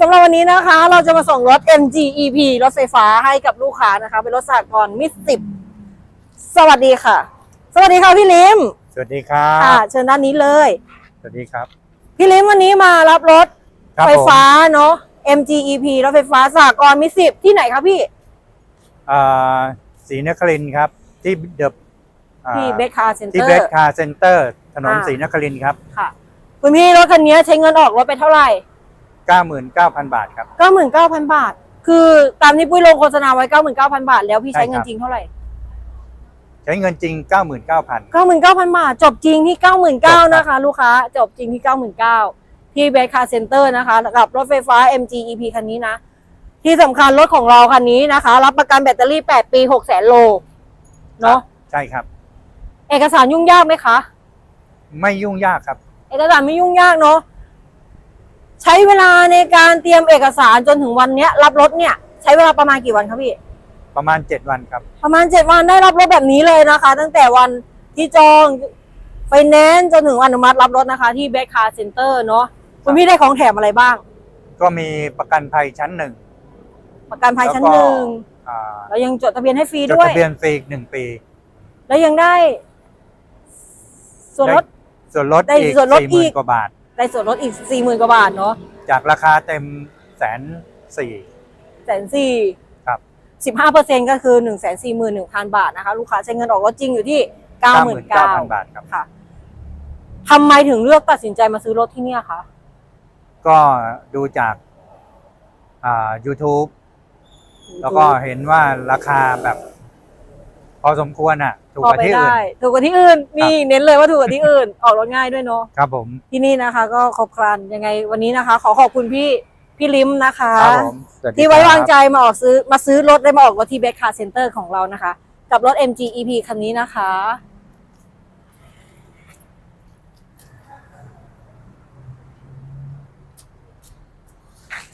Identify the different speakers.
Speaker 1: สำหรับวันนี้นะคะ เราจะมาส่งรถ MG EP รถไฟฟ้าให้กับลูกค้านะคะ เป็นรถสากลมิดสิบสวัสดีค่ะ สวัสดีค่ะพี่ลิม
Speaker 2: สวัสดีครั
Speaker 1: ค่ะ
Speaker 2: บ
Speaker 1: เชิญด้านนี้เลย
Speaker 2: สวัสดีครับ
Speaker 1: พี่ลิมวันนี้มารับรถ
Speaker 2: ครับ
Speaker 1: ไฟฟ้าเนาะ MG EP รถไฟฟ้าสากลมิดสิบที่ไหนคะพี่
Speaker 2: ผมอ่าศรีนครินทร์ครับ ที่เดอะอ่า
Speaker 1: ที่เบคคาร์เซ็นเต
Speaker 2: ที่
Speaker 1: อ
Speaker 2: เบส
Speaker 1: ร์
Speaker 2: คาร์เซ็นเตอร์ ถนน
Speaker 1: อ่า
Speaker 2: ศรีนครินทร์ครับ
Speaker 1: ค่ะ คุณพี่รถคันนี้ใช้เงินออกรถไปเท่าไหร่
Speaker 2: 99,000 บาทครับ
Speaker 1: เก้าหมื่นเก้าพันบาท คือตามที่ปุ้ยลงโฆษณาไว้เก้าหมื่นเก้าพันบาท แล้วพี่ใช้
Speaker 2: ใช่ครับ
Speaker 1: เงินจริงเท่าไหร่
Speaker 2: ใช้เงินจริง 99,000
Speaker 1: เก้าหมื่นเก้าพันบาท จบจริงที่เก้าหมื่น
Speaker 2: จ
Speaker 1: เก้า
Speaker 2: บครับ
Speaker 1: นะคะ ลูกค้า จบจริงที่เก้าหมื่นเก้าที่เบสคาร์เซ็นเตอร์นะคะ กับรถไฟฟ้า MG EP คันนี้นะ ที่สำคัญรถของเราคันนี้นะคะ รับประกันแบตเตอรี่ 8 ปี6แสนโลเนาะ
Speaker 2: ใช่ครับ
Speaker 1: เอกสารยุ่งยากไหมคะ
Speaker 2: ไม่ยุ่งยากครับ
Speaker 1: เอกสารไม่ยุ่งยากเนาะ ใช้เวลาในการเตรียมเอกสารจนถึงวันเนี้ย รับรถเนี่ย ใช้เวลาประมาณกี่วันครับพี่
Speaker 2: ประมาณ 7 วันครับ
Speaker 1: ประมาณเจ็ดวันได้รับรถแบบนี้เลยนะคะ ตั้งแต่วันที่จองไฟแนนซ์จนถึงวันอนุมัติรับรถนะคะ ที่เบสคาร์เซ็นเตอร์เนาะคุณพี่ได้ของแถมอะไรบ้าง
Speaker 2: ก็มีประกันภัยชั้นหนึ่ง
Speaker 1: ประกันภัยชั้น
Speaker 2: แล้ว
Speaker 1: ห
Speaker 2: ก็
Speaker 1: นึ่ง
Speaker 2: อ่า
Speaker 1: แล้วยังจดทะเบียนให้ฟรี
Speaker 2: จด
Speaker 1: ด้วย
Speaker 2: ทะเบียนฟรีอีกหนึ่งปี
Speaker 1: แล้วยังได้ ส่วนลด
Speaker 2: ส่วนลด
Speaker 1: ได้
Speaker 2: อีก
Speaker 1: ส่วนลด
Speaker 2: สี่หมื่
Speaker 1: อี
Speaker 2: น
Speaker 1: ก
Speaker 2: กว่าบาท
Speaker 1: ได้ส่วนลดอีกสี่หมื่นกว่าบาทเนาะ
Speaker 2: จากราคาเต็มแสนสี่
Speaker 1: แสนสี่
Speaker 2: ครับ
Speaker 1: สิบห้าเปอร์เซ็นก็คือหนึ่งแสนสี่หมื่นหนึ่งพันบาทนะคะ ลูกค้าใช้เงินออกรถจริงอยู่ที่เก้าหมื่นเก้า
Speaker 2: 99,000บาทครับ
Speaker 1: ค่ะทำไมถึงเลือกตัดสินใจมาซื้อรถที่เนี่ยคะ
Speaker 2: ก็ดูจากอ่า YouTube แล้วก็เห็นว่าราคาแบบพ อสมควรอะ ถูก
Speaker 1: พอก
Speaker 2: ว่า
Speaker 1: ไป
Speaker 2: ที่อื่น
Speaker 1: ได้ ถูกกว่าที่อื่น นี่เน้นเลยว่าถูกกว่าที่อื่น ออกรถง่ายด้วยเนาะ
Speaker 2: ครับผม
Speaker 1: ที่นี่นะคะ ก็ครบครันยังไงวันนี้นะคะ ขอขอบคุณพี่พี่ลิมนะคะ
Speaker 2: ครับผมสสดี
Speaker 1: ที่ไว้วางใจ
Speaker 2: ครับ
Speaker 1: มาออกซื้อมาซื้อรถได้มาออกรถที่เบสคาร์เซ็นเตอร์ของเรานะคะ กับรถ MG EP คันนี้นะคะ